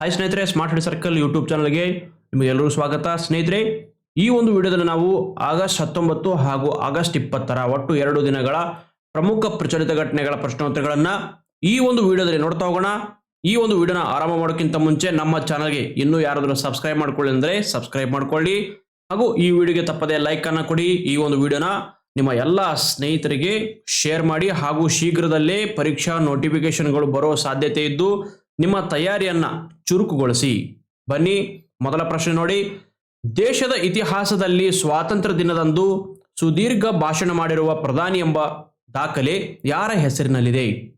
Hi ಸ್ನೇಹಿತರೆ smart ಹಳ್ಳಿ circle YouTube ಚಾನಲ್ಗೆ ನಿಮಗೆಲ್ಲರೂ ಸ್ವಾಗತ. ಸ್ನೇಹಿತರೆ, ಈ ಒಂದು ವಿಡಿಯೋದಲ್ಲಿ ನಾವು ಆಗಸ್ಟ್ ಹತ್ತೊಂಬತ್ತು ಹಾಗೂ ಆಗಸ್ಟ್ ಇಪ್ಪತ್ತರ ಒಟ್ಟು ಎರಡು ದಿನಗಳ ಪ್ರಮುಖ ಪ್ರಚಲಿತ ಘಟನೆಗಳ ಪ್ರಶ್ನೋತ್ತರಗಳನ್ನು ಈ ಒಂದು ವಿಡಿಯೋದಲ್ಲಿ ನೋಡ್ತಾ ಹೋಗೋಣ. ಈ ಒಂದು ವಿಡಿಯೋನ ಆರಂಭ ಮಾಡೋಕ್ಕಿಂತ ಮುಂಚೆ ನಮ್ಮ ಚಾನಲ್ಗೆ ಇನ್ನೂ ಯಾರಾದರೂ ಸಬ್ಸ್ಕ್ರೈಬ್ ಮಾಡ್ಕೊಳ್ಳಿ ಅಂದರೆ ಸಬ್ಸ್ಕ್ರೈಬ್ ಮಾಡ್ಕೊಳ್ಳಿ. ಹಾಗೂ ಈ ವಿಡಿಯೋಗೆ ತಪ್ಪದೆ ಲೈಕ್ ಅನ್ನ ಕೊಡಿ. ಈ ಒಂದು ವಿಡಿಯೋನ ನಿಮ್ಮ ಎಲ್ಲ ಸ್ನೇಹಿತರಿಗೆ ಶೇರ್ ಮಾಡಿ ಹಾಗೂ ಶೀಘ್ರದಲ್ಲೇ ಪರೀಕ್ಷಾ ನೋಟಿಫಿಕೇಶನ್ಗಳು ಬರೋ ಸಾಧ್ಯತೆ ಇದ್ದು ನಿಮ್ಮ ತಯಾರಿಯನ್ನ ಚುರುಕುಗೊಳಿಸಿ. ಬನ್ನಿ, ಮೊದಲ ಪ್ರಶ್ನೆ ನೋಡಿ. ದೇಶದ ಇತಿಹಾಸದಲ್ಲಿ ಸ್ವಾತಂತ್ರ್ಯ ದಿನದಂದು ಸುದೀರ್ಘ ಭಾಷಣ ಮಾಡಿರುವ ಪ್ರಧಾನಿ ಎಂಬ ದಾಖಲೆ ಯಾರ ಹೆಸರಿನಲ್ಲಿದೆ?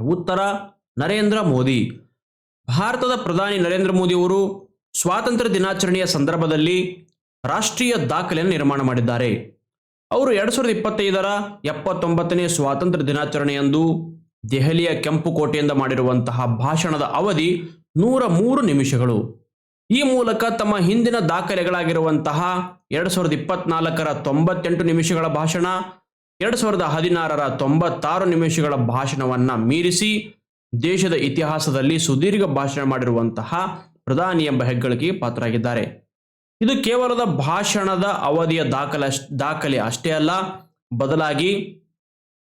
ಉತ್ತರ, ನರೇಂದ್ರ ಮೋದಿ. ಭಾರತದ ಪ್ರಧಾನಿ ನರೇಂದ್ರ ಮೋದಿ ಅವರು ಸ್ವಾತಂತ್ರ್ಯ ದಿನಾಚರಣೆಯ ಸಂದರ್ಭದಲ್ಲಿ ರಾಷ್ಟ್ರೀಯ ದಾಖಲೆಯನ್ನು ನಿರ್ಮಾಣ ಮಾಡಿದ್ದಾರೆ. ಅವರು ಎರಡು ಸಾವಿರದ ಇಪ್ಪತ್ತೈದರ ಎಪ್ಪತ್ತೊಂಬತ್ತನೇ ಸ್ವಾತಂತ್ರ್ಯ ದಿನಾಚರಣೆಯಂದು ದೆಹಲಿಯ ಕೆಂಪು ಕೋಟೆಯಿಂದ ಮಾಡಿರುವಂತಹ ಭಾಷಣದ ಅವಧಿ ನೂರ ಮೂರು ನಿಮಿಷಗಳು. ಈ ಮೂಲಕ ತಮ್ಮ ಹಿಂದಿನ ದಾಖಲೆಗಳಾಗಿರುವಂತಹ ಎರಡು ಸಾವಿರದ ಇಪ್ಪತ್ನಾಲ್ಕರ ತೊಂಬತ್ತೆಂಟು ನಿಮಿಷಗಳ ಭಾಷಣ, ಎರಡು ಸಾವಿರದ ಹದಿನಾರರ ತೊಂಬತ್ತಾರು ನಿಮಿಷಗಳ ಭಾಷಣವನ್ನ ಮೀರಿಸಿ ದೇಶದ ಇತಿಹಾಸದಲ್ಲಿ ಸುದೀರ್ಘ ಭಾಷಣ ಮಾಡಿರುವಂತಹ ಪ್ರಧಾನಿ ಎಂಬ ಹೆಗ್ಗಳಿಕೆಗೆ ಪಾತ್ರರಾಗಿದ್ದಾರೆ. ಇದು ಕೇವಲದ ಭಾಷಣದ ಅವಧಿಯ ದಾಖಲೆ ದಾಖಲೆ ಅಷ್ಟೇ ಅಲ್ಲ, ಬದಲಾಗಿ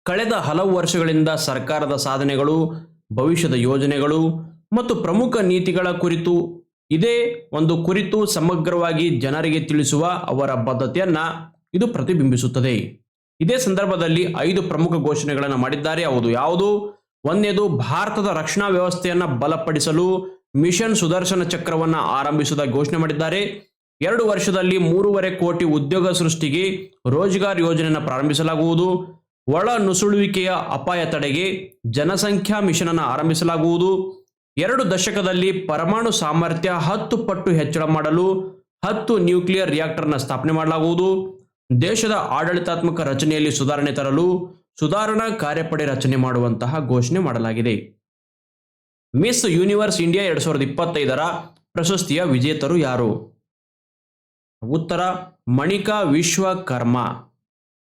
ಕಳೆದ ಹಲವು ವರ್ಷಗಳಿಂದ ಸರ್ಕಾರದ ಸಾಧನೆಗಳು, ಭವಿಷ್ಯದ ಯೋಜನೆಗಳು ಮತ್ತು ಪ್ರಮುಖ ನೀತಿಗಳ ಕುರಿತು, ಇದೇ ಒಂದು ಕುರಿತು ಸಮಗ್ರವಾಗಿ ಜನರಿಗೆ ತಿಳಿಸುವ ಅವರ ಬದ್ಧತೆಯನ್ನ ಇದು ಪ್ರತಿಬಿಂಬಿಸುತ್ತದೆ. ಇದೇ ಸಂದರ್ಭದಲ್ಲಿ ಐದು ಪ್ರಮುಖ ಘೋಷಣೆಗಳನ್ನು ಮಾಡಿದ್ದಾರೆ. ಹೌದು, ಯಾವುದು? ಒಂದನೇದು ಭಾರತದ ರಕ್ಷಣಾ ವ್ಯವಸ್ಥೆಯನ್ನು ಬಲಪಡಿಸಲು ಮಿಷನ್ ಸುದರ್ಶನ ಚಕ್ರವನ್ನು ಆರಂಭಿಸುವ ಘೋಷಣೆ ಮಾಡಿದ್ದಾರೆ. ಎರಡು ವರ್ಷದಲ್ಲಿ ಮೂರುವರೆ ಕೋಟಿ ಉದ್ಯೋಗ ಸೃಷ್ಟಿಗೆ ರೋಜ್ಗಾರ್ ಯೋಜನೆಯನ್ನು ಪ್ರಾರಂಭಿಸಲಾಗುವುದು. ಒಳ ನುಸುಳುವಿಕೆಯ ಅಪಾಯ ತಡೆಗೆ ಜನಸಂಖ್ಯಾ ಮಿಷನ್ ಅನ್ನು ಆರಂಭಿಸಲಾಗುವುದು. ಎರಡು ದಶಕದಲ್ಲಿ ಪರಮಾಣು ಸಾಮರ್ಥ್ಯ ಹತ್ತು ಪಟ್ಟು ಹೆಚ್ಚಳ ಮಾಡಲು ಹತ್ತು ನ್ಯೂಕ್ಲಿಯರ್ ರಿಯಾಕ್ಟರ್ನ ಸ್ಥಾಪನೆ ಮಾಡಲಾಗುವುದು. ದೇಶದ ಆಡಳಿತಾತ್ಮಕ ರಚನೆಯಲ್ಲಿ ಸುಧಾರಣೆ ತರಲು ಸುಧಾರಣಾ ಕಾರ್ಯಪಡೆ ರಚನೆ ಮಾಡುವಂತಹ ಘೋಷಣೆ ಮಾಡಲಾಗಿದೆ. ಮಿಸ್ ಯೂನಿವರ್ಸ್ ಇಂಡಿಯಾ ಎರಡ್ ಸಾವಿರದ ಇಪ್ಪತ್ತೈದರ ಪ್ರಶಸ್ತಿಯ ವಿಜೇತರು ಯಾರು? ಉತ್ತರ, ಮಣಿಕಾ ವಿಶ್ವಕರ್ಮ.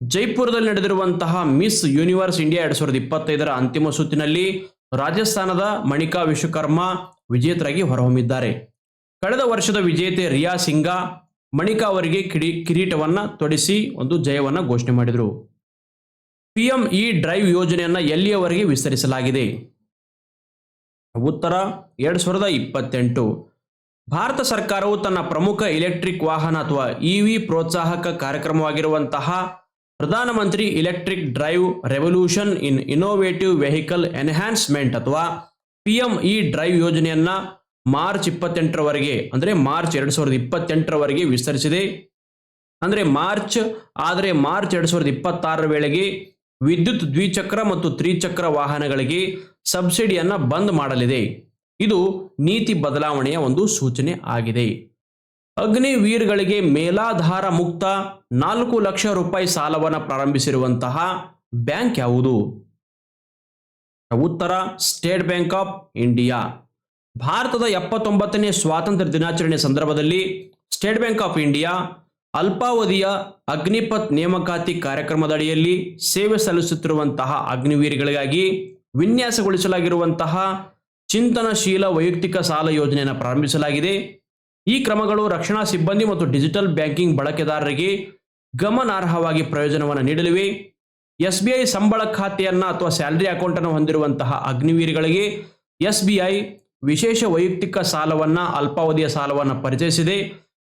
ಜೈಪುರದಲ್ಲಿ ನಡೆದಿರುವಂತಹ ಮಿಸ್ ಯೂನಿವರ್ಸ್ ಇಂಡಿಯಾ ಎರಡ್ ಸಾವಿರದ ಇಪ್ಪತ್ತೈದರ ಅಂತಿಮ ಸುತ್ತಿನಲ್ಲಿ ರಾಜಸ್ಥಾನದ ಮಣಿಕಾ ವಿಶ್ವಕರ್ಮ ವಿಜೇತರಾಗಿ ಹೊರಹೊಮ್ಮಿದ್ದಾರೆ. ಕಳೆದ ವರ್ಷದ ವಿಜೇತೆ ರಿಯಾ ಸಿಂಗಾ ಮಣಿಕಾ ಅವರಿಗೆ ಕಿಡಿ, ಕಿರೀಟವನ್ನ ತೊಡಿಸಿ ಒಂದು ಜಯವನ್ನ ಘೋಷಣೆ ಮಾಡಿದರು. ಪಿಎಂ ಇ ಡ್ರೈವ್ ಯೋಜನೆಯನ್ನ ಎಲ್ಲಿಯವರೆಗೆ ವಿಸ್ತರಿಸಲಾಗಿದೆ? ಉತ್ತರ, ಎರಡ್ ಸಾವಿರದ ಇಪ್ಪತ್ತೆಂಟು. ಭಾರತ ಸರ್ಕಾರವು ತನ್ನ ಪ್ರಮುಖ ಎಲೆಕ್ಟ್ರಿಕ್ ವಾಹನ ಅಥವಾ ಇವಿ ಪ್ರೋತ್ಸಾಹಕ ಕಾರ್ಯಕ್ರಮವಾಗಿರುವಂತಹ ಪ್ರಧಾನಮಂತ್ರಿ electric drive revolution in innovative vehicle enhancement ಅಥವಾ ಪಿಎಂ ಇ ಡ್ರೈವ್ ಯೋಜನೆಯನ್ನ ಮಾರ್ಚ್ ಇಪ್ಪತ್ತೆಂಟರವರೆಗೆ, ಅಂದರೆ ಮಾರ್ಚ್ ಎರಡು ಸಾವಿರದ ಇಪ್ಪತ್ತೆಂಟರವರೆಗೆ ವಿಸ್ತರಿಸಿದೆ. ಅಂದರೆ ಮಾರ್ಚ್, ಆದರೆ ಮಾರ್ಚ್ ಎರಡು ಸಾವಿರದ ಇಪ್ಪತ್ತಾರರ ವೇಳೆಗೆ ವಿದ್ಯುತ್ ದ್ವಿಚಕ್ರ ಮತ್ತು ತ್ರಿಚಕ್ರ ವಾಹನಗಳಿಗೆ ಸಬ್ಸಿಡಿಯನ್ನ ಬಂದ್ ಮಾಡಲಿದೆ. ಇದು ನೀತಿ ಬದಲಾವಣೆಯ ಒಂದು ಸೂಚನೆ ಆಗಿದೆ. ಅಗ್ನಿವೀರ್ಗಳಿಗೆ ಮೇಲಾಧಾರ ಮುಕ್ತ ನಾಲ್ಕು ಲಕ್ಷ ರೂಪಾಯಿ ಸಾಲವನ್ನು ಪ್ರಾರಂಭಿಸಿರುವಂತಹ ಬ್ಯಾಂಕ್ ಯಾವುದು? ಉತ್ತರ, ಸ್ಟೇಟ್ ಬ್ಯಾಂಕ್ ಆಫ್ ಇಂಡಿಯಾ. ಭಾರತದ ಎಪ್ಪತ್ತೊಂಬತ್ತನೇ ಸ್ವಾತಂತ್ರ್ಯ ದಿನಾಚರಣೆ ಸಂದರ್ಭದಲ್ಲಿ ಸ್ಟೇಟ್ ಬ್ಯಾಂಕ್ ಆಫ್ ಇಂಡಿಯಾ ಅಲ್ಪಾವಧಿಯ ಅಗ್ನಿಪಥ್ ನೇಮಕಾತಿ ಕಾರ್ಯಕ್ರಮದಡಿಯಲ್ಲಿ ಸೇವೆ ಸಲ್ಲಿಸುತ್ತಿರುವಂತಹ ಅಗ್ನಿವೀರ್ಗಳಿಗಾಗಿ ವಿನ್ಯಾಸಗೊಳಿಸಲಾಗಿರುವಂತಹ ಚಿಂತನಶೀಲ ವೈಯಕ್ತಿಕ ಸಾಲ ಯೋಜನೆಯನ್ನು ಪ್ರಾರಂಭಿಸಲಾಗಿದೆ. ಈ ಕ್ರಮಗಳು ರಕ್ಷಣಾ ಸಿಬ್ಬಂದಿ ಮತ್ತು ಡಿಜಿಟಲ್ ಬ್ಯಾಂಕಿಂಗ್ ಬಳಕೆದಾರರಿಗೆ ಗಮನಾರ್ಹವಾಗಿ ಪ್ರಯೋಜನವನ್ನು ನೀಡಲಿವೆ. ಎಸ್ ಬಿ ಐ ಸಂಬಳ ಖಾತೆಯನ್ನ ಅಥವಾ ಸ್ಯಾಲರಿ ಅಕೌಂಟ್ ಅನ್ನು ಹೊಂದಿರುವಂತಹ ಅಗ್ನಿವೀರಿಗಳಿಗೆ ಎಸ್ ಬಿ ಐ ವಿಶೇಷ ವೈಯಕ್ತಿಕ ಸಾಲವನ್ನ, ಅಲ್ಪಾವಧಿಯ ಸಾಲವನ್ನು ಪರಿಚಯಿಸಿದೆ.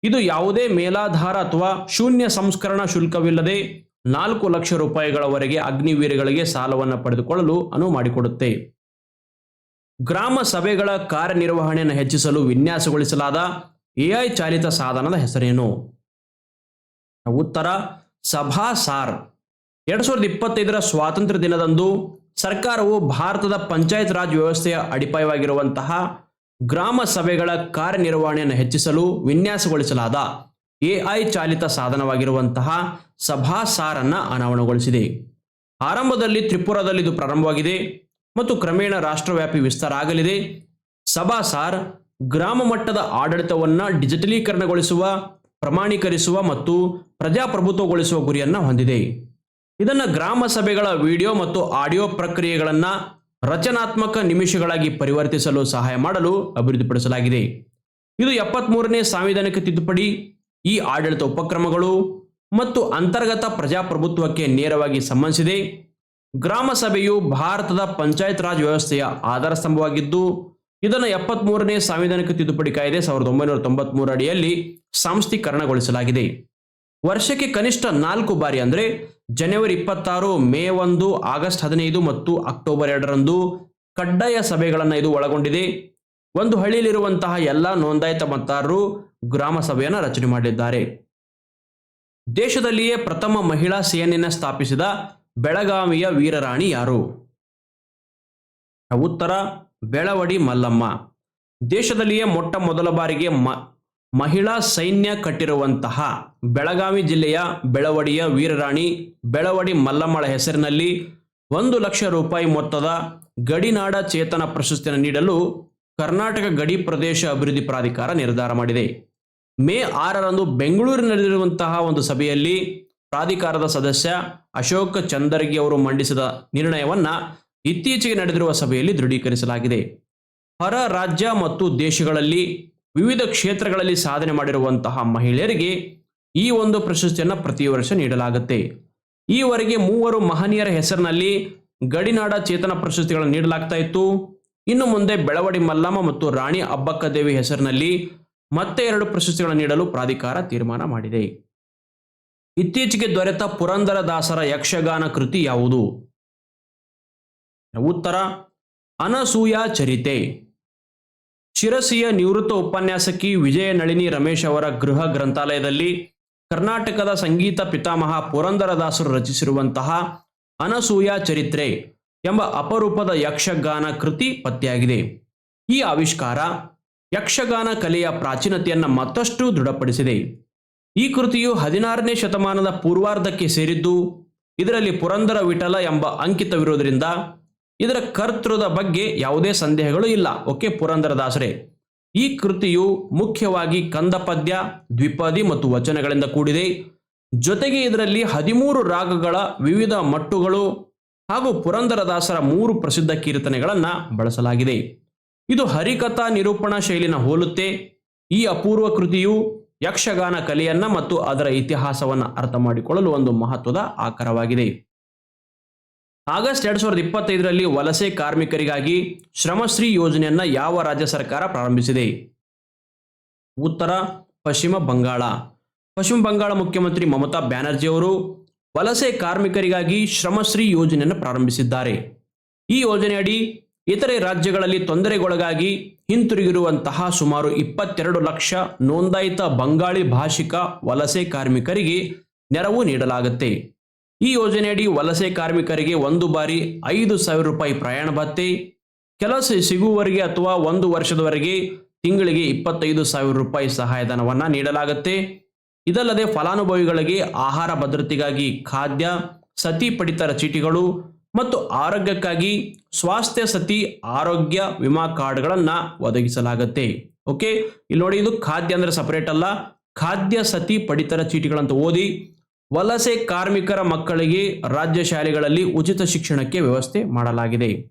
ಇದು ಯಾವುದೇ ಮೇಲಾಧಾರ ಅಥವಾ ಶೂನ್ಯ ಸಂಸ್ಕರಣಾ ಶುಲ್ಕವಿಲ್ಲದೆ ನಾಲ್ಕು ಲಕ್ಷ ರೂಪಾಯಿಗಳವರೆಗೆ ಅಗ್ನಿವೀರಿಗಳಿಗೆ ಸಾಲವನ್ನು ಪಡೆದುಕೊಳ್ಳಲು ಅನುವು ಮಾಡಿಕೊಡುತ್ತೆ. ಗ್ರಾಮ ಸಭೆಗಳ ಕಾರ್ಯನಿರ್ವಹಣೆಯನ್ನು ಹೆಚ್ಚಿಸಲು ವಿನ್ಯಾಸಗೊಳಿಸಲಾದ ಎಐ ಚಾಲಿತ ಸಾಧನದ ಹೆಸರೇನು? ಉತ್ತರ ಸಭಾ ಸಾರ್ ಎರಡ್ ಸಾವಿರದ ಇಪ್ಪತ್ತೈದರ ಸ್ವಾತಂತ್ರ್ಯ ದಿನದಂದು ಸರ್ಕಾರವು ಭಾರತದ ಪಂಚಾಯತ್ ರಾಜ್ ವ್ಯವಸ್ಥೆಯ ಅಡಿಪಾಯವಾಗಿರುವಂತಹ ಗ್ರಾಮ ಸಭೆಗಳ ಕಾರ್ಯನಿರ್ವಹಣೆಯನ್ನು ಹೆಚ್ಚಿಸಲು ವಿನ್ಯಾಸಗೊಳಿಸಲಾದ ಎಐ ಚಾಲಿತ ಸಾಧನವಾಗಿರುವಂತಹ ಸಭಾ ಸಾರನ್ನ ಅನಾವರಣಗೊಳಿಸಿದೆ. ಆರಂಭದಲ್ಲಿ ತ್ರಿಪುರಾದಲ್ಲಿ ಇದು ಪ್ರಾರಂಭವಾಗಿದೆ ಮತ್ತು ಕ್ರಮೇಣ ರಾಷ್ಟ್ರವ್ಯಾಪಿ ವಿಸ್ತಾರ ಆಗಲಿದೆ. ಸಭಾ ಸಾರ್ ಗ್ರಾಮ ಮಟ್ಟದ ಆಡಳಿತವನ್ನ ಡಿಜಿಟಲೀಕರಣಗೊಳಿಸುವ, ಪ್ರಮಾಣೀಕರಿಸುವ ಮತ್ತು ಪ್ರಜಾಪ್ರಭುತ್ವಗೊಳಿಸುವ ಗುರಿಯನ್ನ ಹೊಂದಿದೆ. ಇದನ್ನು ಗ್ರಾಮ ಸಭೆಗಳ ವಿಡಿಯೋ ಮತ್ತು ಆಡಿಯೋ ಪ್ರಕ್ರಿಯೆಗಳನ್ನು ರಚನಾತ್ಮಕ ನಿಮಿಷಗಳಾಗಿ ಪರಿವರ್ತಿಸಲು ಸಹಾಯ ಮಾಡಲು ಅಭಿವೃದ್ಧಿಪಡಿಸಲಾಗಿದೆ. ಇದು ಎಪ್ಪತ್ಮೂರನೇ ಸಾಂವಿಧಾನಿಕ ತಿದ್ದುಪಡಿ, ಈ ಆಡಳಿತ ಉಪಕ್ರಮಗಳು ಮತ್ತು ಅಂತರ್ಗತ ಪ್ರಜಾಪ್ರಭುತ್ವಕ್ಕೆ ನೇರವಾಗಿ ಸಂಬಂಧಿಸಿದೆ. ಗ್ರಾಮ ಸಭೆಯು ಭಾರತದ ಪಂಚಾಯತ್ ರಾಜ್ ವ್ಯವಸ್ಥೆಯ ಆಧಾರ ಸ್ತಂಭವಾಗಿದ್ದು ಇದನ್ನು ಎಪ್ಪತ್ಮೂರನೇ ಸಾಂವಿಧಾನಿಕ ತಿದ್ದುಪಡಿ ಕಾಯ್ದೆ ಸಾವಿರದ ಒಂಬೈನೂರ ತೊಂಬತ್ಮೂರು ಅಡಿಯಲ್ಲಿ ಸಾಂಸ್ಥೀಕರಣಗೊಳಿಸಲಾಗಿದೆ. ವರ್ಷಕ್ಕೆ ಕನಿಷ್ಠ ನಾಲ್ಕು ಬಾರಿ ಅಂದರೆ ಜನವರಿ ಇಪ್ಪತ್ತಾರು, ಮೇ ಒಂದು, ಆಗಸ್ಟ್ ಹದಿನೈದು ಮತ್ತು ಅಕ್ಟೋಬರ್ ಎರಡರಂದು ಕಡ್ಡಾಯ ಸಭೆಗಳನ್ನು ಇದು ಒಳಗೊಂಡಿದೆ. ಒಂದು ಹಳ್ಳಿಯಲ್ಲಿರುವಂತಹ ಎಲ್ಲ ನೋಂದಾಯಿತ ಮತದಾರರು ಗ್ರಾಮ ಸಭೆಯನ್ನು ರಚನೆ ಮಾಡಿದ್ದಾರೆ. ದೇಶದಲ್ಲಿಯೇ ಪ್ರಥಮ ಮಹಿಳಾ ಸೇನೆಯನ್ನು ಸ್ಥಾಪಿಸಿದ ಬೆಳಗಾವಿಯ ವೀರರಾಣಿ ಯಾರು? ಉತ್ತರ ಬೆಳವಡಿ ಮಲ್ಲಮ್ಮ. ದೇಶದಲ್ಲಿಯೇ ಮೊಟ್ಟ ಮೊದಲ ಬಾರಿಗೆ ಮ, ಮಹಿಳಾ ಸೈನ್ಯ ಕಟ್ಟಿರುವಂತಹ ಬೆಳಗಾವಿ ಜಿಲ್ಲೆಯ ಬೆಳವಡಿಯ ವೀರರಾಣಿ ಬೆಳವಡಿ ಮಲ್ಲಮ್ಮಳ ಹೆಸರಿನಲ್ಲಿ ಒಂದು ಲಕ್ಷ ರೂಪಾಯಿ ಮೊತ್ತದ ಗಡಿನಾಡ ಚೇತನ ಪ್ರಶಸ್ತಿಯನ್ನು ನೀಡಲು ಕರ್ನಾಟಕ ಗಡಿ ಪ್ರದೇಶ ಅಭಿವೃದ್ಧಿ ಪ್ರಾಧಿಕಾರ ನಿರ್ಧಾರ ಮಾಡಿದೆ. ಮೇ ಆರರಂದು ಬೆಂಗಳೂರಿನಲ್ಲಿರುವಂತಹ ಒಂದು ಸಭೆಯಲ್ಲಿ ಪ್ರಾಧಿಕಾರದ ಸದಸ್ಯ ಅಶೋಕ್ ಚಂದರ್ಗಿ ಅವರು ಮಂಡಿಸಿದ ನಿರ್ಣಯವನ್ನ ಇತ್ತೀಚೆಗೆ ನಡೆದಿರುವ ಸಭೆಯಲ್ಲಿ ದೃಢೀಕರಿಸಲಾಗಿದೆ. ಹೊರ ರಾಜ್ಯ ಮತ್ತು ದೇಶಗಳಲ್ಲಿ ವಿವಿಧ ಕ್ಷೇತ್ರಗಳಲ್ಲಿ ಸಾಧನೆ ಮಾಡಿರುವಂತಹ ಮಹಿಳೆಯರಿಗೆ ಈ ಒಂದು ಪ್ರಶಸ್ತಿಯನ್ನು ಪ್ರತಿ ವರ್ಷ ನೀಡಲಾಗುತ್ತೆ. ಈವರೆಗೆ ಮೂವರು ಮಹನೀಯರ ಹೆಸರಿನಲ್ಲಿ ಗಡಿನಾಡ ಚೇತನ ಪ್ರಶಸ್ತಿಗಳನ್ನು ನೀಡಲಾಗ್ತಾ ಇತ್ತು. ಇನ್ನು ಮುಂದೆ ಬೆಳವಡಿ ಮಲ್ಲಮ್ಮ ಮತ್ತು ರಾಣಿ ಅಬ್ಬಕ್ಕದೇವಿ ಹೆಸರಿನಲ್ಲಿ ಮತ್ತೆ ಎರಡು ಪ್ರಶಸ್ತಿಗಳನ್ನು ನೀಡಲು ಪ್ರಾಧಿಕಾರ ತೀರ್ಮಾನ ಮಾಡಿದೆ. ಇತ್ತೀಚೆಗೆ ದೊರೆತ ಪುರಂದರದಾಸರ ಯಕ್ಷಗಾನ ಕೃತಿ ಯಾವುದು? ಉತ್ತರ, ಅನಸೂಯ ಚರಿತೆ. ಶಿರಸಿಯ ನಿವೃತ್ತ ಉಪನ್ಯಾಸಕಿ ವಿಜಯ ನಳಿನಿ ರಮೇಶ್ ಅವರ ಗೃಹ ಗ್ರಂಥಾಲಯದಲ್ಲಿ ಕರ್ನಾಟಕದ ಸಂಗೀತ ಪಿತಾಮಹ ಪುರಂದರದಾಸರು ರಚಿಸಿರುವಂತಹ ಅನಸೂಯ ಚರಿತ್ರೆ ಎಂಬ ಅಪರೂಪದ ಯಕ್ಷಗಾನ ಕೃತಿ ಪತ್ತೆಯಾಗಿದೆ. ಈ ಆವಿಷ್ಕಾರ ಯಕ್ಷಗಾನ ಕಲೆಯ ಪ್ರಾಚೀನತೆಯನ್ನು ಮತ್ತಷ್ಟು ದೃಢಪಡಿಸಿದೆ. ಈ ಕೃತಿಯು ಹದಿನಾರನೇ ಶತಮಾನದ ಪೂರ್ವಾರ್ಧಕ್ಕೆ ಸೇರಿದ್ದು, ಇದರಲ್ಲಿ ಪುರಂದರ ವಿಠಲ ಎಂಬ ಅಂಕಿತವಿರುವುದರಿಂದ ಇದರ ಕರ್ತೃದ ಬಗ್ಗೆ ಯಾವುದೇ ಸಂದೇಹಗಳು ಇಲ್ಲ. ಓಕೆ ಪುರಂದರದಾಸರೇ ಈ ಕೃತಿಯು ಮುಖ್ಯವಾಗಿ ಕಂದಪದ್ಯ, ದ್ವಿಪದಿ ಮತ್ತು ವಚನಗಳಿಂದ ಕೂಡಿದೆ. ಜೊತೆಗೆ ಇದರಲ್ಲಿ ಹದಿಮೂರು ರಾಗಗಳ ವಿವಿಧ ಮಟ್ಟುಗಳು ಹಾಗೂ ಪುರಂದರದಾಸರ ಮೂರು ಪ್ರಸಿದ್ಧ ಕೀರ್ತನೆಗಳನ್ನು ಬಳಸಲಾಗಿದೆ. ಇದು ಹರಿಕಥಾ ನಿರೂಪಣಾ ಶೈಲಿನ ಹೋಲುತ್ತೆ. ಈ ಅಪೂರ್ವ ಕೃತಿಯು ಯಕ್ಷಗಾನ ಕಲೆಯನ್ನ ಮತ್ತು ಅದರ ಇತಿಹಾಸವನ್ನು ಅರ್ಥ ಮಾಡಿಕೊಳ್ಳಲು ಒಂದು ಮಹತ್ವದ ಆಕಾರವಾಗಿದೆ. ಆಗಸ್ಟ್ ಎರಡ್ ಸಾವಿರದ ಇಪ್ಪತ್ತೈದರಲ್ಲಿ ವಲಸೆ ಕಾರ್ಮಿಕರಿಗಾಗಿ ಶ್ರಮಶ್ರೀ ಯೋಜನೆಯನ್ನ ಯಾವ ರಾಜ್ಯ ಸರ್ಕಾರ ಪ್ರಾರಂಭಿಸಿದೆ? ಉತ್ತರ, ಪಶ್ಚಿಮ ಬಂಗಾಳ. ಪಶ್ಚಿಮ ಬಂಗಾಳ ಮುಖ್ಯಮಂತ್ರಿ ಮಮತಾ ಬ್ಯಾನರ್ಜಿ ಅವರು ವಲಸೆ ಕಾರ್ಮಿಕರಿಗಾಗಿ ಶ್ರಮಶ್ರೀ ಯೋಜನೆಯನ್ನು ಪ್ರಾರಂಭಿಸಿದ್ದಾರೆ. ಈ ಯೋಜನೆಯಡಿ ಇತರೆ ರಾಜ್ಯಗಳಲ್ಲಿ ತೊಂದರೆಗೊಳಗಾಗಿ ಹಿಂತಿರುಗಿರುವಂತಹ ಸುಮಾರು ಇಪ್ಪತ್ತೆರಡು ಲಕ್ಷ ನೋಂದಾಯಿತ ಬಂಗಾಳಿ ಭಾಷಿಕ ವಲಸೆ ಕಾರ್ಮಿಕರಿಗೆ ನೆರವು ನೀಡಲಾಗುತ್ತೆ. ಈ ಯೋಜನೆಯಡಿ ವಲಸೆ ಕಾರ್ಮಿಕರಿಗೆ ಒಂದು ಬಾರಿ ಐದು ಸಾವಿರ ರೂಪಾಯಿ ಪ್ರಯಾಣ ಭತ್ಯೆ ಕೆಲಸ ಸಿಗುವವರೆಗೆ ಅಥವಾ ಒಂದು ವರ್ಷದವರೆಗೆ ತಿಂಗಳಿಗೆ ಇಪ್ಪತ್ತೈದು ಸಾವಿರ ರೂಪಾಯಿ ಸಹಾಯಧನವನ್ನು ನೀಡಲಾಗುತ್ತೆ. ಇದಲ್ಲದೆ ಫಲಾನುಭವಿಗಳಿಗೆ ಆಹಾರ ಭದ್ರತೆಗಾಗಿ ಖಾದ್ಯ, ಸತಿ ಪಡಿತರ ಚೀಟಿಗಳು ಮತ್ತು ಆರೋಗ್ಯಕ್ಕಾಗಿ ಸ್ವಾಸ್ಥ್ಯ ಸತಿ ಆರೋಗ್ಯ ವಿಮಾ ಕಾರ್ಡ್ಗಳನ್ನು ಒದಗಿಸಲಾಗುತ್ತೆ. ಓಕೆ? ಇಲ್ಲಿ ನೋಡಿ, ಇದು ಖಾದ್ಯ ಅಂದರೆ ಸಪರೇಟ್ ಅಲ್ಲ. ಖಾದ್ಯ ಸತಿ ಪಡಿತರ ಚೀಟಿಗಳಂತ ಓದಿ ವಲಸೆ ಕಾರ್ಮಿಕರ ಮಕ್ಕಳಿಗೆ ರಾಜ್ಯ ಶಾಲೆಗಳಲ್ಲಿ ಉಚಿತ ಶಿಕ್ಷಣಕ್ಕೆ ವ್ಯವಸ್ಥೆ ಮಾಡಲಾಗಿದೆ.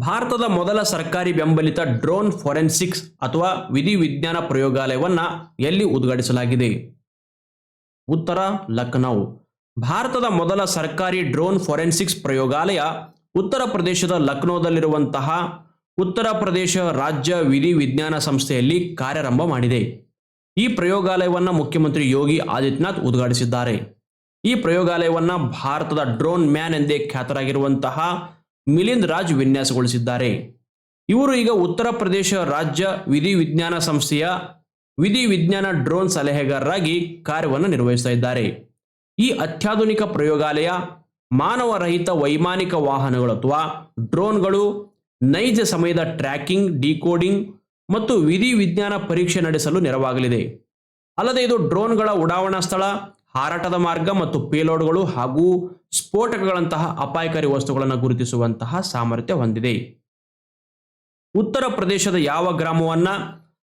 ಭಾರತದ ಮೊದಲ ಸರ್ಕಾರಿ ಬೆಂಬಲಿತ ಡ್ರೋನ್ ಫೊರೆನ್ಸಿಕ್ಸ್ ಅಥವಾ ವಿಧಿವಿಜ್ಞಾನ ಪ್ರಯೋಗಾಲಯವನ್ನು ಎಲ್ಲಿ ಉದ್ಘಾಟಿಸಲಾಗಿದೆ? ಉತ್ತರ, ಲಖನೌ. ಭಾರತದ ಮೊದಲ ಸರ್ಕಾರಿ ಡ್ರೋನ್ ಫೊರೆನ್ಸಿಕ್ಸ್ ಪ್ರಯೋಗಾಲಯ ಉತ್ತರ ಪ್ರದೇಶದ ಲಖನೌದಲ್ಲಿರುವಂತಹ ಉತ್ತರ ಪ್ರದೇಶ ರಾಜ್ಯ ವಿಧಿ ವಿಜ್ಞಾನ ಸಂಸ್ಥೆಯಲ್ಲಿ ಕಾರ್ಯಾರಂಭ ಮಾಡಿದೆ. ಈ ಪ್ರಯೋಗಾಲಯವನ್ನು ಮುಖ್ಯಮಂತ್ರಿ ಯೋಗಿ ಆದಿತ್ಯನಾಥ್ ಉದ್ಘಾಟಿಸಿದ್ದಾರೆ. ಈ ಪ್ರಯೋಗಾಲಯವನ್ನು ಭಾರತದ ಡ್ರೋನ್ ಮ್ಯಾನ್ ಎಂದೇ ಖ್ಯಾತರಾಗಿರುವಂತಹ ಮಿಲಿಂದ್ ರಾಜ್ ವಿನ್ಯಾಸಗೊಳಿಸಿದ್ದಾರೆ. ಇವರು ಈಗ ಉತ್ತರ ಪ್ರದೇಶ ರಾಜ್ಯ ವಿಧಿ ವಿಜ್ಞಾನ ಸಂಸ್ಥೆಯ ವಿಧಿ ವಿಜ್ಞಾನ ಡ್ರೋನ್ ಸಲಹೆಗಾರರಾಗಿ ಕಾರ್ಯವನ್ನು ನಿರ್ವಹಿಸ್ತಾ ಇದ್ದಾರೆ. ಈ ಅತ್ಯಾಧುನಿಕ ಪ್ರಯೋಗಾಲಯ ಮಾನವರಹಿತ ವೈಮಾನಿಕ ವಾಹನಗಳು ಅಥವಾ ಡ್ರೋನ್ಗಳು ನೈಜ ಸಮಯದ ಟ್ರ್ಯಾಕಿಂಗ್, ಡಿಕೋಡಿಂಗ್ ಮತ್ತು ವಿಧಿ ವಿಜ್ಞಾನ ಪರೀಕ್ಷೆ ನಡೆಸಲು ನೆರವಾಗಲಿದೆ. ಅಲ್ಲದೆ ಇದು ಡ್ರೋನ್ಗಳ ಉಡಾವಣಾ ಸ್ಥಳ, ಹಾರಾಟದ ಮಾರ್ಗ ಮತ್ತು ಪೇಲೋಡ್ಗಳು ಹಾಗೂ ಸ್ಫೋಟಕಗಳಂತಹ ಅಪಾಯಕಾರಿ ವಸ್ತುಗಳನ್ನು ಗುರುತಿಸುವಂತಹ ಸಾಮರ್ಥ್ಯ ಹೊಂದಿದೆ. ಉತ್ತರ ಪ್ರದೇಶದ ಯಾವ ಗ್ರಾಮವನ್ನ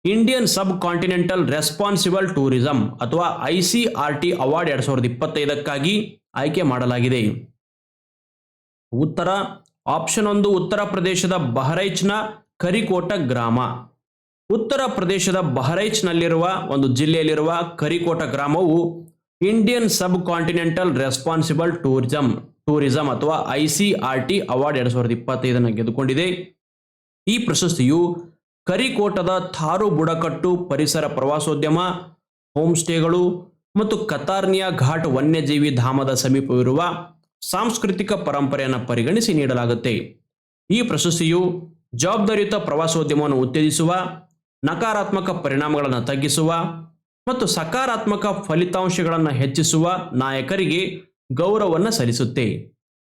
Indian sub continental responsible tourism ಅಥವಾ ಐಸಿಆರ್ಟಿ ಅವಾರ್ಡ್ ಎರಡ್ ಸಾವಿರದ ಇಪ್ಪತ್ತೈದಕ್ಕಾಗಿ ಆಯ್ಕೆ ಮಾಡಲಾಗಿದೆ. ಉತ್ತರ, ಆಪ್ಷನ್ ಒಂದು ಉತ್ತರ ಪ್ರದೇಶದ ಬಹರೈಚ್ನ ಕರಿಕೋಟ ಗ್ರಾಮ. ಉತ್ತರ ಪ್ರದೇಶದ ಬಹರೈಚ್ನಲ್ಲಿರುವ ಒಂದು ಜಿಲ್ಲೆಯಲ್ಲಿರುವ ಕರಿಕೋಟ ಗ್ರಾಮವು Indian sub continental responsible tourism tourism ಅಥವಾ I C R T award ಎರಡು ಸಾವಿರದ ಇಪ್ಪತ್ತೈದನ್ನು ಗೆದ್ದುಕೊಂಡಿದೆ. ಈ ಪ್ರಶಸ್ತಿಯು ಕರಿಕೋಟದ ಥಾರು ಬುಡಕಟ್ಟು ಪರಿಸರ ಪ್ರವಾಸೋದ್ಯಮ ಹೋಮ್ ಸ್ಟೇಗಳು ಮತ್ತು ಕತಾರ್ನಿಯಾ ಘಾಟ್ ವನ್ಯಜೀವಿ ಧಾಮದ ಸಮೀಪವಿರುವ ಸಾಂಸ್ಕೃತಿಕ ಪರಂಪರೆಯನ್ನು ಪರಿಗಣಿಸಿ ನೀಡಲಾಗುತ್ತೆ. ಈ ಪ್ರಶಸ್ತಿಯು ಜವಾಬ್ದಾರಿಯುತ ಪ್ರವಾಸೋದ್ಯಮವನ್ನು ಉತ್ತೇಜಿಸುವ ನಕಾರಾತ್ಮಕ ಪರಿಣಾಮಗಳನ್ನು ತಗ್ಗಿಸುವ ಮತ್ತು ಸಕಾರಾತ್ಮಕ ಫಲಿತಾಂಶಗಳನ್ನು ಹೆಚ್ಚಿಸುವ ನಾಯಕರಿಗೆ ಗೌರವವನ್ನು ಸಲ್ಲಿಸುತ್ತೆ.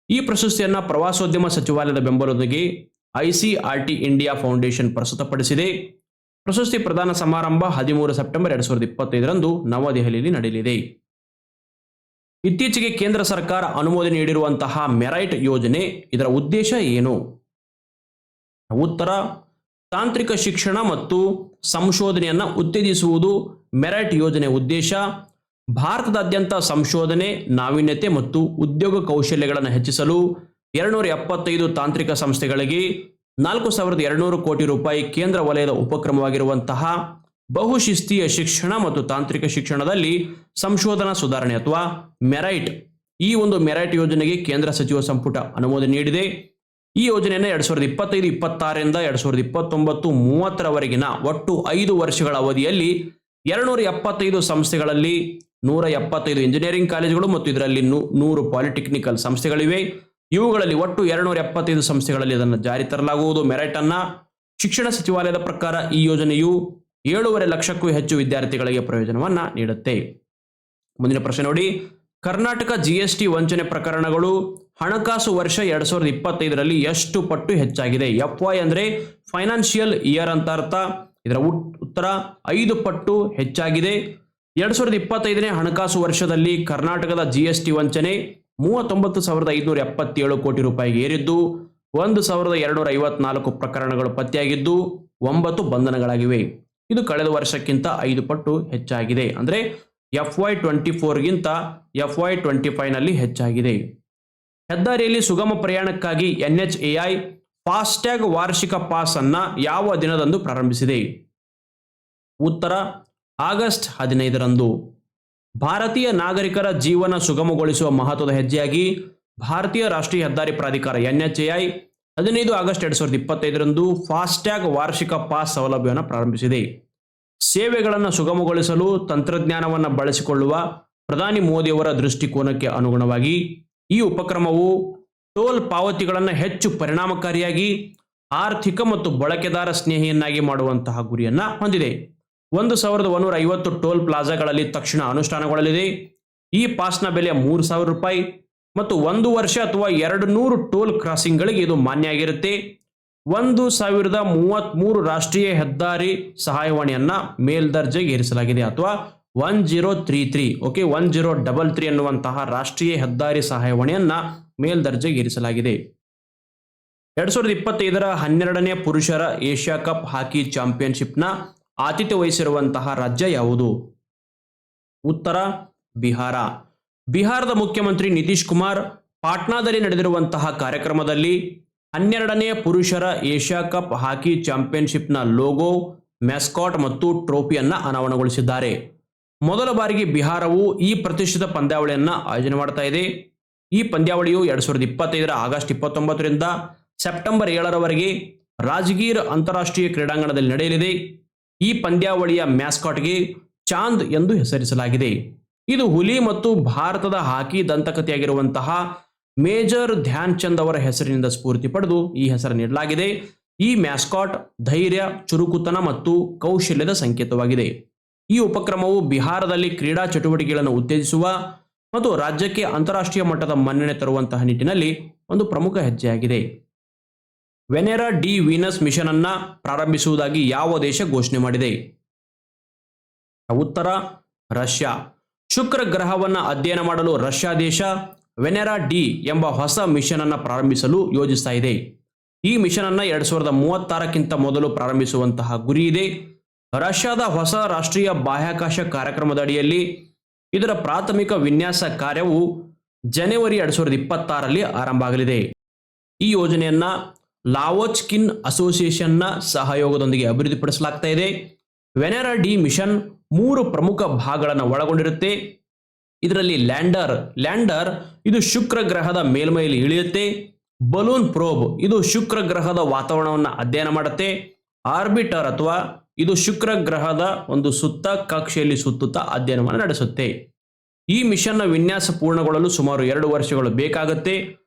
ಈ ಪ್ರಶಸ್ತಿಯನ್ನು ಪ್ರವಾಸೋದ್ಯಮ ಸಚಿವಾಲಯದ ಬೆಂಬಲದೊಂದಿಗೆ ಐಸಿಆರ್ಟಿ ಇಂಡಿಯಾ ಫೌಂಡೇಶನ್ ಪ್ರಸ್ತುತಪಡಿಸಿದೆ. ಪ್ರಶಸ್ತಿ ಪ್ರದಾನ ಸಮಾರಂಭ ಹದಿಮೂರು ಸೆಪ್ಟೆಂಬರ್ ಎರಡ್ ಸಾವಿರದ ಇಪ್ಪತ್ತೈದರಂದು ನವದೆಹಲಿಯಲ್ಲಿ ನಡೆಯಲಿದೆ. ಇತ್ತೀಚೆಗೆ ಕೇಂದ್ರ ಸರ್ಕಾರ ಅನುಮೋದನೆ ನೀಡಿರುವಂತಹ ಮೆರೈಟ್ ಯೋಜನೆ ಇದರ ಉದ್ದೇಶ ಏನು? ಉತ್ತರ ತಾಂತ್ರಿಕ ಶಿಕ್ಷಣ ಮತ್ತು ಸಂಶೋಧನೆಯನ್ನು ಉತ್ತೇಜಿಸುವುದು ಮೆರೈಟ್ ಯೋಜನೆ ಉದ್ದೇಶ. ಭಾರತದಾದ್ಯಂತ ಸಂಶೋಧನೆ, ನಾವೀನ್ಯತೆ ಮತ್ತು ಉದ್ಯೋಗ ಕೌಶಲ್ಯಗಳನ್ನು ಹೆಚ್ಚಿಸಲು ಎರಡುನೂರ ಎಪ್ಪತ್ತೈದು ತಾಂತ್ರಿಕ ಸಂಸ್ಥೆಗಳಿಗೆ ನಾಲ್ಕು ಸಾವಿರದ ಎರಡುನೂರು ಕೋಟಿ ರೂಪಾಯಿ ಕೇಂದ್ರ ವಲಯದ ಉಪಕ್ರಮವಾಗಿರುವಂತಹ ಬಹುಶಿಸ್ತೀಯ ಶಿಕ್ಷಣ ಮತ್ತು ತಾಂತ್ರಿಕ ಶಿಕ್ಷಣದಲ್ಲಿ ಸಂಶೋಧನಾ ಸುಧಾರಣೆ ಅಥವಾ ಮೆರೈಟ್ ಈ ಒಂದು ಮೆರೈಟ್ ಯೋಜನೆಗೆ ಕೇಂದ್ರ ಸಚಿವ ಸಂಪುಟ ಅನುಮೋದನೆ ನೀಡಿದೆ. ಈ ಯೋಜನೆಯನ್ನು ಎರಡ್ ಸಾವಿರದ ಇಪ್ಪತ್ತೈದು, ಇಪ್ಪತ್ತಾರರಿಂದ ಎರಡ್ ಸಾವಿರದ ಇಪ್ಪತ್ತೊಂಬತ್ತು, ಮೂವತ್ತರವರೆಗಿನ ಒಟ್ಟು ಐದು ವರ್ಷಗಳ ಅವಧಿಯಲ್ಲಿ ಎರಡುನೂರ ಎಪ್ಪತ್ತೈದು ಸಂಸ್ಥೆಗಳಲ್ಲಿ ನೂರ ಎಪ್ಪತ್ತೈದು ಇಂಜಿನಿಯರಿಂಗ್ ಕಾಲೇಜುಗಳು ಮತ್ತು ಇದರಲ್ಲಿ ನೂರು ಪಾಲಿಟೆಕ್ನಿಕಲ್ ಸಂಸ್ಥೆಗಳಿವೆ. ಇವುಗಳಲ್ಲಿ ಒಟ್ಟು ಎರಡುನೂರ ಎಪ್ಪತ್ತೈದು ಸಂಸ್ಥೆಗಳಲ್ಲಿ ಇದನ್ನು ಜಾರಿ ತರಲಾಗುವುದು. ಮೆರಿಟ್ ಅನ್ನ ಶಿಕ್ಷಣ ಸಚಿವಾಲಯದ ಪ್ರಕಾರ ಈ ಯೋಜನೆಯು ಏಳೂವರೆ ಲಕ್ಷಕ್ಕೂ ಹೆಚ್ಚು ವಿದ್ಯಾರ್ಥಿಗಳಿಗೆ ಪ್ರಯೋಜನವನ್ನ ನೀಡುತ್ತೆ. ಮುಂದಿನ ಪ್ರಶ್ನೆ ನೋಡಿ. ಕರ್ನಾಟಕ ಜಿಎಸ್ಟಿ ವಂಚನೆ ಪ್ರಕರಣಗಳು ಹಣಕಾಸು ವರ್ಷ ಎರಡ್ ಸಾವಿರದ ಇಪ್ಪತ್ತೈದರಲ್ಲಿ ಎಷ್ಟು ಪಟ್ಟು ಹೆಚ್ಚಾಗಿದೆ? ಎಫ್ ವೈ ಅಂದ್ರೆ ಫೈನಾನ್ಷಿಯಲ್ ಇಯರ್ ಅಂತ ಅರ್ಥ. ಇದರ ಉತ್ತರ ಐದು ಪಟ್ಟು ಹೆಚ್ಚಾಗಿದೆ. ಎರಡ್ ಸಾವಿರದ ಇಪ್ಪತ್ತೈದನೇ ಹಣಕಾಸು ವರ್ಷದಲ್ಲಿ ಕರ್ನಾಟಕದ ಜಿ ಎಸ್ ಟಿ ವಂಚನೆ ಮೂವತ್ತೊಂಬತ್ತು ಸಾವಿರದ ಐದುನೂರ ಎಪ್ಪತ್ತೇಳು ಕೋಟಿ ರೂಪಾಯಿಗೆ ಏರಿದ್ದು, ಒಂದು ಸಾವಿರದ ಎರಡುನೂರ ಐವತ್ನಾಲ್ಕು ಪ್ರಕರಣಗಳು ಪತ್ತೆಯಾಗಿದ್ದು, ಒಂಬತ್ತು ಬಂಧನಗಳಾಗಿವೆ. ಇದು ಕಳೆದ ವರ್ಷಕ್ಕಿಂತ ಐದು ಪಟ್ಟು ಹೆಚ್ಚಾಗಿದೆ. ಅಂದ್ರೆ ಎಫ್ ವೈ ಟ್ವೆಂಟಿ ಫೋರ್ಗಿಂತ ಎಫ್ ವೈ ಟ್ವೆಂಟಿ ಫೈವ್ನಲ್ಲಿ ಹೆಚ್ಚಾಗಿದೆ. ಹೆದ್ದಾರಿಯಲ್ಲಿ ಸುಗಮ ಪ್ರಯಾಣಕ್ಕಾಗಿ ಎನ್ಎಚ್ಎಐ ಫಾಸ್ಟ್ಯಾಗ್ ವಾರ್ಷಿಕ ಪಾಸ್ ಅನ್ನ ಯಾವ ದಿನದಂದು ಪ್ರಾರಂಭಿಸಿದೆ? ಉತ್ತರ, ಆಗಸ್ಟ್ ಹದಿನೈದರಂದು. ಭಾರತೀಯ ನಾಗರಿಕರ ಜೀವನ ಸುಗಮಗೊಳಿಸುವ ಮಹತ್ವದ ಹೆಜ್ಜೆಯಾಗಿ ಭಾರತೀಯ ರಾಷ್ಟ್ರೀಯ ಹೆದ್ದಾರಿ ಪ್ರಾಧಿಕಾರ ಎನ್ಎಚ್ಎಐ ಹದಿನೈದು ಆಗಸ್ಟ್ ಎರಡ್ ಸಾವಿರದ ಇಪ್ಪತ್ತೈದರಂದು ಫಾಸ್ಟ್ಯಾಗ್ ವಾರ್ಷಿಕ ಪಾಸ್ ಸೌಲಭ್ಯವನ್ನು ಪ್ರಾರಂಭಿಸಿದೆ. ಸೇವೆಗಳನ್ನು ಸುಗಮಗೊಳಿಸಲು ತಂತ್ರಜ್ಞಾನವನ್ನು ಬಳಸಿಕೊಳ್ಳುವ ಪ್ರಧಾನಿ ಮೋದಿಯವರ ದೃಷ್ಟಿಕೋನಕ್ಕೆ ಅನುಗುಣವಾಗಿ ಈ ಉಪಕ್ರಮವು ಟೋಲ್ ಪಾವತಿಗಳನ್ನು ಹೆಚ್ಚು ಪರಿಣಾಮಕಾರಿಯಾಗಿ, ಆರ್ಥಿಕ ಮತ್ತು ಬಳಕೆದಾರ ಸ್ನೇಹಿಯನ್ನಾಗಿ ಮಾಡುವಂತಹ ಗುರಿಯನ್ನ ಹೊಂದಿದೆ. ಒಂದು ಸಾವಿರದ ಒಂದೂರ ಐವತ್ತು ಟೋಲ್ ಪ್ಲಾಜಾಗಳಲ್ಲಿ ತಕ್ಷಣ ಅನುಷ್ಠಾನಗೊಳ್ಳಲಿದೆ. ಈ ಪಾಸ್ನ ಬೆಲೆ ಮೂರು ಸಾವಿರ ರೂಪಾಯಿ ಮತ್ತು ಒಂದು ವರ್ಷ ಅಥವಾ ಎರಡು ನೂರು ಟೋಲ್ ಕ್ರಾಸಿಂಗ್ಗಳಿಗೆ ಇದು ಮಾನ್ಯ ಆಗಿರುತ್ತೆ ಒಂದು ಸಾವಿರದ ಮೂವತ್ತ್ಮೂರು ರಾಷ್ಟ್ರೀಯ ಹೆದ್ದಾರಿ ಸಹಾಯವಾಣಿಯನ್ನ ಮೇಲ್ದರ್ಜೆಗೆ ಏರಿಸಲಾಗಿದೆ ಅಥವಾ one zero three three okay one zero double three ಅನ್ನುವಂತಹ ರಾಷ್ಟ್ರೀಯ ಹೆದ್ದಾರಿ ಸಹಾಯವಾಣಿಯನ್ನ ಮೇಲ್ದರ್ಜೆಗೆ ಏರಿಸಲಾಗಿದೆ ಎರಡ್ ಸಾವಿರದ ಇಪ್ಪತ್ತೈದರ ಹನ್ನೆರಡನೇ ಪುರುಷರ ಏಷ್ಯಾ ಕಪ್ ಹಾಕಿ ಚಾಂಪಿಯನ್ಶಿಪ್ನ ಆತಿಥ್ಯ ವಹಿಸಿರುವಂತಹ ರಾಜ್ಯ ಯಾವುದು? ಉತ್ತರ ಬಿಹಾರ. ಬಿಹಾರದ ಮುಖ್ಯಮಂತ್ರಿ ನಿತೀಶ್ ಕುಮಾರ್ ಪಾಟ್ನಾದಲ್ಲಿ ನಡೆದಿರುವಂತಹ ಕಾರ್ಯಕ್ರಮದಲ್ಲಿ ಹನ್ನೆರಡನೇ ಪುರುಷರ ಏಷ್ಯಾ ಕಪ್ ಹಾಕಿ ಚಾಂಪಿಯನ್ಶಿಪ್ನ ಲೋಗೋ ಮ್ಯಾಸ್ಕಾಟ್ ಮತ್ತು ಟ್ರೋಫಿಯನ್ನ ಅನಾವರಣಗೊಳಿಸಿದ್ದಾರೆ. ಮೊದಲ ಬಾರಿಗೆ ಬಿಹಾರವು ಈ ಪ್ರತಿಷ್ಠಿತ ಪಂದ್ಯಾವಳಿಯನ್ನ ಆಯೋಜನೆ ಮಾಡ್ತಾ ಇದೆ. ಈ ಪಂದ್ಯಾವಳಿಯು ಎರಡ್ ಸಾವಿರದ ಇಪ್ಪತ್ತೈದರ ಆಗಸ್ಟ್ ಇಪ್ಪತ್ತೊಂಬತ್ತರಿಂದ ಸೆಪ್ಟೆಂಬರ್ ಏಳರವರೆಗೆ ರಾಜಗೀರ್ ಅಂತಾರಾಷ್ಟ್ರೀಯ ಕ್ರೀಡಾಂಗಣದಲ್ಲಿ ನಡೆಯಲಿದೆ. ಈ ಪಂದ್ಯಾವಳಿಯ ಮ್ಯಾಸ್ಕಾಟ್ಗೆ ಚಾಂದ್ ಎಂದು ಹೆಸರಿಸಲಾಗಿದೆ. ಇದು ಹುಲಿ ಮತ್ತು ಭಾರತದ ಹಾಕಿ ದಂತಕಥೆಯಾಗಿರುವಂತಹ ಮೇಜರ್ ಧ್ಯಾನ್ ಚಂದ್ ಅವರ ಹೆಸರಿನಿಂದ ಸ್ಫೂರ್ತಿ ಪಡೆದು ಈ ಹೆಸರು ನೀಡಲಾಗಿದೆ. ಈ ಮ್ಯಾಸ್ಕಾಟ್ ಧೈರ್ಯ, ಚುರುಕುತನ ಮತ್ತು ಕೌಶಲ್ಯದ ಸಂಕೇತವಾಗಿದೆ. ಈ ಉಪಕ್ರಮವು ಬಿಹಾರದಲ್ಲಿ ಕ್ರೀಡಾ ಚಟುವಟಿಕೆಗಳನ್ನು ಉತ್ತೇಜಿಸುವ ಮತ್ತು ರಾಜ್ಯಕ್ಕೆ ಅಂತಾರಾಷ್ಟ್ರೀಯ ಮಟ್ಟದ ಮನ್ನಣೆ ತರುವಂತಹ ನಿಟ್ಟಿನಲ್ಲಿ ಒಂದು ಪ್ರಮುಖ ಹೆಜ್ಜೆಯಾಗಿದೆ. ವೆನೆರಾ ಡಿ ವೀನಸ್ ಮಿಷನ್ ಅನ್ನ ಪ್ರಾರಂಭಿಸುವುದಾಗಿ ಯಾವ ದೇಶ ಘೋಷಣೆ ಮಾಡಿದೆ? ಉತ್ತರ, ರಷ್ಯಾ. ಶುಕ್ರ ಗ್ರಹವನ್ನು ಅಧ್ಯಯನ ಮಾಡಲು ರಷ್ಯಾ ದೇಶ ವೆನೆರಾ ಡಿ ಎಂಬ ಹೊಸ ಮಿಷನ್ ಅನ್ನು ಪ್ರಾರಂಭಿಸಲು ಯೋಜಿಸ್ತಾ ಇದೆ. ಈ ಮಿಷನ್ ಅನ್ನ ಎರಡ್ ಸಾವಿರದ ಮೂವತ್ತಾರಕ್ಕಿಂತ ಮೊದಲು ಪ್ರಾರಂಭಿಸುವಂತಹ ಗುರಿ ಇದೆ. ರಷ್ಯಾದ ಹೊಸ ರಾಷ್ಟ್ರೀಯ ಬಾಹ್ಯಾಕಾಶ ಕಾರ್ಯಕ್ರಮದ ಅಡಿಯಲ್ಲಿ ಇದರ ಪ್ರಾಥಮಿಕ ವಿನ್ಯಾಸ ಕಾರ್ಯವು ಜನವರಿ ಎರಡು ಸಾವಿರದ ಇಪ್ಪತ್ತಾರಲ್ಲಿ ಆರಂಭ ಆಗಲಿದೆ. ಈ ಯೋಜನೆಯನ್ನ ಲಾವೋಚ್ಕಿನ್ ಅಸೋಸಿಯೇಷನ್ನ ಸಹಯೋಗದೊಂದಿಗೆ ಅಭಿವೃದ್ಧಿಪಡಿಸಲಾಗ್ತಾ ಇದೆ. ವೆನೆರಾ ಡಿ ಮಿಷನ್ ಮೂರು ಪ್ರಮುಖ ಭಾಗಗಳನ್ನು ಒಳಗೊಂಡಿರುತ್ತೆ. ಇದರಲ್ಲಿ ಲ್ಯಾಂಡರ್ ಲ್ಯಾಂಡರ್ ಇದು ಶುಕ್ರ ಗ್ರಹದ ಮೇಲ್ಮೈಯಲ್ಲಿ ಇಳಿಯುತ್ತೆ. ಬಲೂನ್ ಪ್ರೋಬ್ ಇದು ಶುಕ್ರ ಗ್ರಹದ ವಾತಾವರಣವನ್ನು ಅಧ್ಯಯನ ಮಾಡುತ್ತೆ. ಆರ್ಬಿಟರ್ ಅಥವಾ ಇದು ಶುಕ್ರ ಗ್ರಹದ ಒಂದು ಸುತ್ತ ಕಕ್ಷೆಯಲ್ಲಿ ಸುತ್ತುತ್ತಾ ಅಧ್ಯಯನವನ್ನು ನಡೆಸುತ್ತೆ. ಈ ಮಿಷನ್ನ ವಿನ್ಯಾಸ ಪೂರ್ಣಗೊಳ್ಳಲು ಸುಮಾರು ಎರಡು ವರ್ಷಗಳು ಬೇಕಾಗುತ್ತೆ.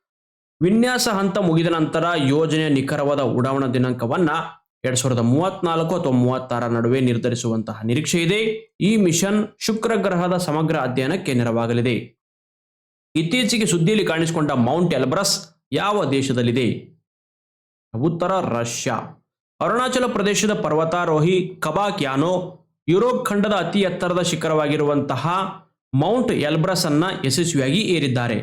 ವಿನ್ಯಾಸ ಹಂತ ಮುಗಿದ ನಂತರ ಯೋಜನೆಯ ನಿಖರವಾದ ಉಡಾವಣಾ ದಿನಾಂಕವನ್ನು ಎರಡ್ ಸಾವಿರದ ಮೂವತ್ನಾಲ್ಕು ಅಥವಾ ಮೂವತ್ತಾರ ನಡುವೆ ನಿರ್ಧರಿಸುವಂತಹ ನಿರೀಕ್ಷೆ ಇದೆ. ಈ ಮಿಷನ್ ಶುಕ್ರ ಗ್ರಹದ ಸಮಗ್ರ ಅಧ್ಯಯನಕ್ಕೆ ನೆರವಾಗಲಿದೆ. ಇತ್ತೀಚೆಗೆ ಸುದ್ದಿಯಲ್ಲಿ ಕಾಣಿಸಿಕೊಂಡ ಮೌಂಟ್ ಎಲ್ಬ್ರಸ್ ಯಾವ ದೇಶದಲ್ಲಿದೆ? ಉತ್ತರ ರಷ್ಯಾ. ಅರುಣಾಚಲ ಪ್ರದೇಶದ ಪರ್ವತಾರೋಹಿ ಕಬಾಕ್ ಯಾನೋ ಯುರೋಪ್ ಖಂಡದ ಅತಿ ಎತ್ತರದ ಶಿಖರವಾಗಿರುವಂತಹ ಮೌಂಟ್ ಎಲ್ಬ್ರಸ್ ಅನ್ನ ಯಶಸ್ವಿಯಾಗಿ ಏರಿದ್ದಾರೆ.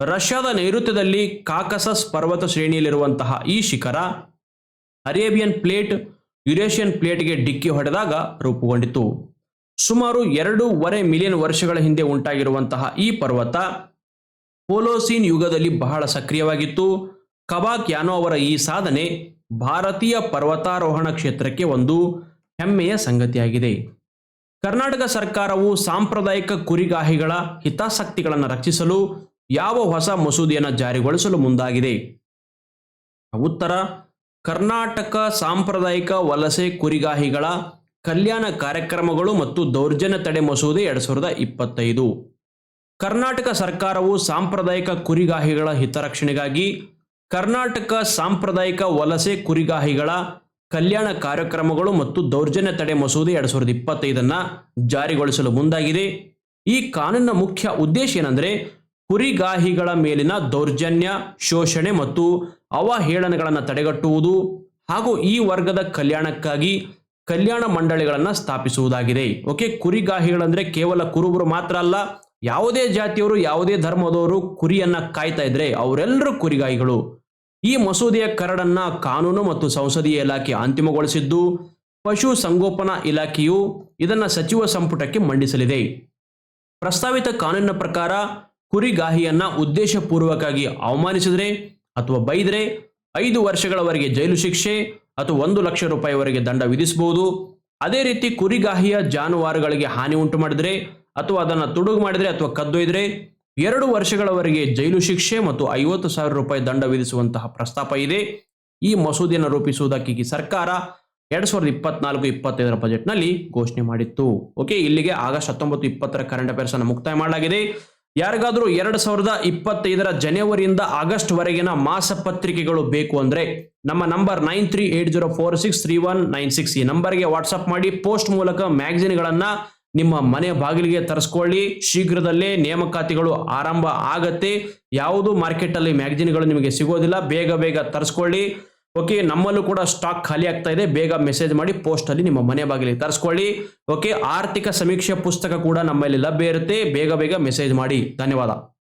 ರಷ್ಯಾದ ನೈಋತ್ಯದಲ್ಲಿ ಕಾಕಸಸ್ ಪರ್ವತ ಶ್ರೇಣಿಯಲ್ಲಿರುವಂತಹ ಈ ಶಿಖರ ಅರೇಬಿಯನ್ ಪ್ಲೇಟ್ ಯುರೇಷಿಯನ್ ಪ್ಲೇಟ್ಗೆ ಡಿಕ್ಕಿ ಹೊಡೆದಾಗ ರೂಪುಗೊಂಡಿತು. ಸುಮಾರು ಎರಡೂವರೆ ಮಿಲಿಯನ್ ವರ್ಷಗಳ ಹಿಂದೆ ಉಂಟಾಗಿರುವಂತಹ ಈ ಪರ್ವತ ಪೋಲೋಸೀನ್ ಯುಗದಲ್ಲಿ ಬಹಳ ಸಕ್ರಿಯವಾಗಿತ್ತು. ಕಬಾಕ್ ಯಾನೋ ಅವರ ಈ ಸಾಧನೆ ಭಾರತೀಯ ಪರ್ವತಾರೋಹಣ ಕ್ಷೇತ್ರಕ್ಕೆ ಒಂದು ಹೆಮ್ಮೆಯ ಸಂಗತಿಯಾಗಿದೆ. ಕರ್ನಾಟಕ ಸರ್ಕಾರವು ಸಾಂಪ್ರದಾಯಿಕ ಕುರಿಗಾಹಿಗಳ ಹಿತಾಸಕ್ತಿಗಳನ್ನು ರಕ್ಷಿಸಲು ಯಾವ ಹೊಸ ಮಸೂದೆಯನ್ನು ಜಾರಿಗೊಳಿಸಲು ಮುಂದಾಗಿದೆ. ಉತ್ತರ, ಕರ್ನಾಟಕ ಸಾಂಪ್ರದಾಯಿಕ ವಲಸೆ ಕುರಿಗಾಹಿಗಳ ಕಲ್ಯಾಣ ಕಾರ್ಯಕ್ರಮಗಳು ಮತ್ತು ದೌರ್ಜನ್ಯ ತಡೆ ಮಸೂದೆ ಎರಡ್ ಸಾವಿರದ ಇಪ್ಪತ್ತೈದು. ಕರ್ನಾಟಕ ಸರ್ಕಾರವು ಸಾಂಪ್ರದಾಯಿಕ ಕುರಿಗಾಹಿಗಳ ಹಿತರಕ್ಷಣೆಗಾಗಿ ಕರ್ನಾಟಕ ಸಾಂಪ್ರದಾಯಿಕ ವಲಸೆ ಕುರಿಗಾಹಿಗಳ ಕಲ್ಯಾಣ ಕಾರ್ಯಕ್ರಮಗಳು ಮತ್ತು ದೌರ್ಜನ್ಯ ತಡೆ ಮಸೂದೆ ಎರಡ್ ಸಾವಿರದ ಇಪ್ಪತ್ತೈದನ್ನ ಜಾರಿಗೊಳಿಸಲು ಮುಂದಾಗಿದೆ. ಈ ಕಾನೂನಿನ ಮುಖ್ಯ ಉದ್ದೇಶ ಏನಂದ್ರೆ ಕುರಿಗಾಹಿಗಳ ಮೇಲಿನ ದೌರ್ಜನ್ಯ, ಶೋಷಣೆ ಮತ್ತು ಅವಹೇಳನಗಳನ್ನು ತಡೆಗಟ್ಟುವುದು ಹಾಗೂ ಈ ವರ್ಗದ ಕಲ್ಯಾಣಕ್ಕಾಗಿ ಕಲ್ಯಾಣ ಮಂಡಳಿಗಳನ್ನು ಸ್ಥಾಪಿಸುವುದಾಗಿದೆ. ಓಕೆ, ಕುರಿಗಾಹಿಗಳಂದ್ರೆ ಕೇವಲ ಕುರುಬರು ಮಾತ್ರ ಅಲ್ಲ, ಯಾವುದೇ ಜಾತಿಯವರು, ಯಾವುದೇ ಧರ್ಮದವರು ಕುರಿಯನ್ನ ಕಾಯ್ತಾ ಇದ್ರೆ ಅವರೆಲ್ಲರೂ ಕುರಿಗಾಹಿಗಳು. ಈ ಮಸೂದೆಯ ಕರಡನ್ನ ಕಾನೂನು ಮತ್ತು ಸಂಸದೀಯ ಇಲಾಖೆ ಅಂತಿಮಗೊಳಿಸಿದ್ದು, ಪಶು ಸಂಗೋಪನಾ ಇಲಾಖೆಯು ಇದನ್ನ ಸಚಿವ ಸಂಪುಟಕ್ಕೆ ಮಂಡಿಸಲಿದೆ. ಪ್ರಸ್ತಾವಿತ ಕಾನೂನಿನ ಪ್ರಕಾರ ಕುರಿಗಾಹಿಯನ್ನ ಉದ್ದೇಶಪೂರ್ವಕವಾಗಿ ಅವಮಾನಿಸಿದರೆ ಅಥವಾ ಬೈದರೆ ಐದು ವರ್ಷಗಳವರೆಗೆ ಜೈಲು ಶಿಕ್ಷೆ ಅಥವಾ ಒಂದು ಲಕ್ಷ ರೂಪಾಯಿವರೆಗೆ ದಂಡ ವಿಧಿಸಬಹುದು. ಅದೇ ರೀತಿ ಕುರಿಗಾಹಿಯ ಜಾನುವಾರುಗಳಿಗೆ ಹಾನಿ ಉಂಟು ಮಾಡಿದರೆ ಅಥವಾ ಅದನ್ನು ತುಡುಗು ಮಾಡಿದರೆ ಅಥವಾ ಕದ್ದೊಯ್ದ್ರೆ ಎರಡು ವರ್ಷಗಳವರೆಗೆ ಜೈಲು ಶಿಕ್ಷೆ ಮತ್ತು ಐವತ್ತು ಸಾವಿರ ರೂಪಾಯಿ ದಂಡ ವಿಧಿಸುವಂತಹ ಪ್ರಸ್ತಾಪ ಇದೆ. ಈ ಮಸೂದೆಯನ್ನು ರೂಪಿಸುವುದಕ್ಕೆ ಸರ್ಕಾರ ಎರಡ್ ಸಾವಿರದ ಇಪ್ಪತ್ನಾಲ್ಕು ಇಪ್ಪತ್ತೈದರ ಬಜೆಟ್ನಲ್ಲಿ ಘೋಷಣೆ ಮಾಡಿತ್ತು. ಓಕೆ, ಇಲ್ಲಿಗೆ ಆಗಸ್ಟ್ ಹತ್ತೊಂಬತ್ತು ಇಪ್ಪತ್ತರ ಕರೆಂಟ್ ಅಫೇರ್ಸ್ ಅನ್ನು ಮುಕ್ತಾಯ ಮಾಡಲಾಗಿದೆ. ಯಾರಿಗಾದರೂ ಎರಡ್ ಸಾವಿರದ ಇಪ್ಪತ್ತೈದರ ಜನವರಿಯಿಂದ ಆಗಸ್ಟ್ ವರೆಗಿನ ಮಾಸ ಪತ್ರಿಕೆಗಳು ಬೇಕು ಅಂದ್ರೆ ನಮ್ಮ number nine three eight zero four six three one nine six ಈ ನಂಬರ್ಗೆ ವಾಟ್ಸ್ಆಪ್ ಮಾಡಿ ಪೋಸ್ಟ್ ಮೂಲಕ ಮ್ಯಾಗಝಿನ್ಗಳನ್ನ ನಿಮ್ಮ ಮನೆ ಬಾಗಿಲಿಗೆ ತರಿಸ್ಕೊಳ್ಳಿ. ಶೀಘ್ರದಲ್ಲೇ ನೇಮಕಾತಿಗಳು ಆರಂಭ ಆಗತ್ತೆ. ಯಾವುದು ಮಾರ್ಕೆಟಲ್ಲಿ ಮ್ಯಾಗಜಿನ್ಗಳು ನಿಮಗೆ ಸಿಗೋದಿಲ್ಲ. ಬೇಗ ಬೇಗ ತರಿಸ್ಕೊಳ್ಳಿ. ಓಕೆ, ನಮ್ಮಲ್ಲೂ ಕೂಡ ಸ್ಟಾಕ್ ಖಾಲಿ ಆಗ್ತಾ ಇದೆ. ಬೇಗ ಮೆಸೇಜ್ ಮಾಡಿ ಪೋಸ್ಟ್ ಅಲ್ಲಿ ನಿಮ್ಮ ಮನೆ ಬಾಗಿಲಿಗೆ ತರಿಸ್ಕೊಳ್ಳಿ. ಓಕೆ, ಆರ್ಥಿಕ ಸಮೀಕ್ಷೆ ಪುಸ್ತಕ ಕೂಡ ನಮ್ಮಲ್ಲಿ ಲಭ್ಯ ಇರುತ್ತೆ. ಬೇಗ ಬೇಗ ಮೆಸೇಜ್ ಮಾಡಿ. ಧನ್ಯವಾದ.